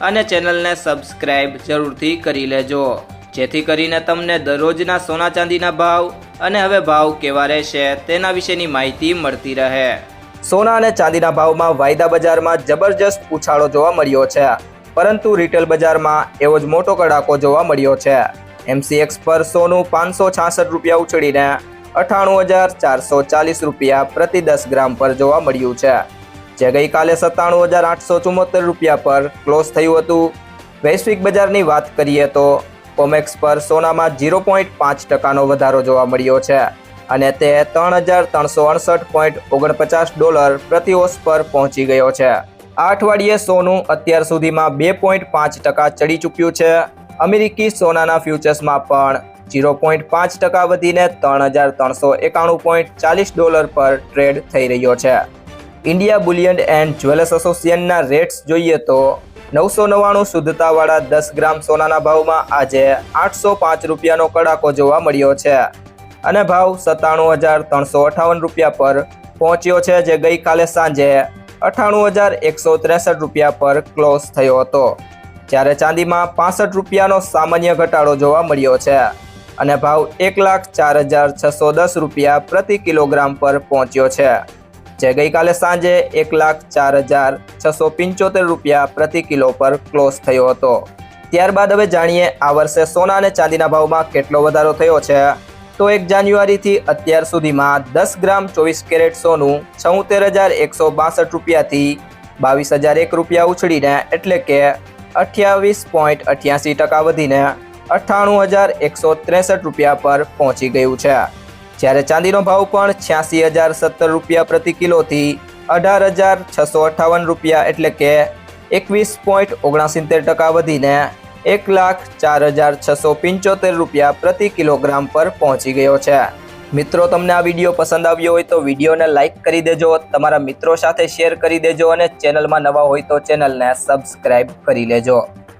અને ચેનલને સબસ્ક્રાઈબ જરૂરથી કરી લેજો. જેથી કરીને તમને દરરોજના સોના ચાંદીના ભાવ અને હવે ભાવ કેવા રહેશે તેના વિશેની માહિતી મળતી રહે. સોના અને ચાંદીના ભાવમાં વાયદા બજારમાં જબરજસ્ત ઉછાળો જોવા મળ્યો છે. પરંતુ રિટેલ બજારમાં એવો જ મોટો કડાકો જોવા મળ્યો છે. એમસીએક્સ પર સોનું પાંચસો છાસઠ રૂપિયા ઉછળીને અઠાણું હજાર ચારસો ચાલીસ રૂપિયા પ્રતિ દસ ગ્રામ પર જોવા મળ્યું છે. જે ગઈકાલે સત્તાણું હજાર આઠસો ચુમ્મોતેર રૂપિયા પર ક્લોઝ થયું હતું. વૈશ્વિક બજારની વાત કરીએ તો કોમેક્સ પર સોનામાં ઝીરો પોઈન્ટ પાંચ ટકાનો વધારો જોવા મળ્યો છે અને તે ત્રણ હજાર ત્રણસો અડસઠ પોઈન્ટ ઓગણપચાસ ડોલર પ્રતિ ઓસ પર પહોંચી ગયો છે. આ અઠવાડિયે સોનું અત્યાર સુધીમાં બે પોઈન્ટ પાંચ ટકા ચડી ચૂક્યું છે. અમેરિકી સોનાના ફ્યુચર્સમાં પણ ઝીરો પોઈન્ટ પાંચ ટકા વધીને ત્રણ હજાર ત્રણસો એકાણું પોઈન્ટ ચાલીસ ડોલર પર ટ્રેડ થઈ રહ્યો છે. ઇન્ડિયા બુલિયન એન્ડ જ્વેલર્સ એસોસિએશનના રેટ્સ જોઈએ તો નવસો નવ્વાણું શુદ્ધતાવાળા દસ ગ્રામ સોનાના ભાવમાં આજે આઠસો પાંચ રૂપિયાનો કડાકો જોવા મળ્યો છે. અને ભાવ સત્તાણું હજાર ત્રણસો અઠાવન રૂપિયા પર પહોંચ્યો છે, જે ગઈકાલે સાંજે અઠાણું હજાર એકસો ત્રેસઠ રૂપિયા પર ક્લોઝ થયો હતો. જ્યારે ચાંદીમાં પાસઠ રૂપિયાનો સામાન્ય ઘટાડો જોવા મળ્યો છે અને ભાવ એક લાખ ચાર હજાર છસો દસ રૂપિયા પ્રતિ કિલોગ્રામ પર પહોંચ્યો છે. જે ગઈકાલે સાંજે એક લાખ ચાર હજાર છસો પંચોતેર રૂપિયા પ્રતિ કિલો પર ક્લોઝ થયો હતો. ત્યારબાદ હવે જાણીએ આ વર્ષે સોના અને ચાંદીના ભાવમાં કેટલો વધારો થયો છે. તો એક જાન્યુઆરીથી અત્યાર સુધીમાં દસ ગ્રામ ચોવીસ કેરેટ સોનું છોતેર હજાર એકસો બાસઠ રૂપિયાથી બાવીસ હજાર એક રૂપિયા ઉછળીને એટલે કે અઠ્યાવીસ પોઈન્ટ અઠ્યાસી ટકા વધીને અઠ્ઠાણું હજાર એકસો ત્રેસઠ રૂપિયા પર પહોંચી ગયું છે. જ્યારે ચાંદીનો ભાવ પણ છ્યાસી હજાર સત્તર રૂપિયા પ્રતિ કિલોથી અઢાર હજાર છસો અઠ્ઠાવન રૂપિયા એટલે કે એકવીસ પોઈન્ટ ઓગણસિત્તેર ટકા વધીને એક લાખ ચાર હજાર છસો પંચોતેર રૂપિયા પ્રતિ કિલોગ્રામ પર પહોંચી ગયો છે. મિત્રો, તમને આ વીડિયો પસંદ આવ્યો હોય તો વિડીયોને લાઇક કરી દેજો, તમારા મિત્રો સાથે શેર કરી દેજો અને ચેનલમાં નવા હોય તો ચેનલને સબસ્ક્રાઈબ કરી લેજો.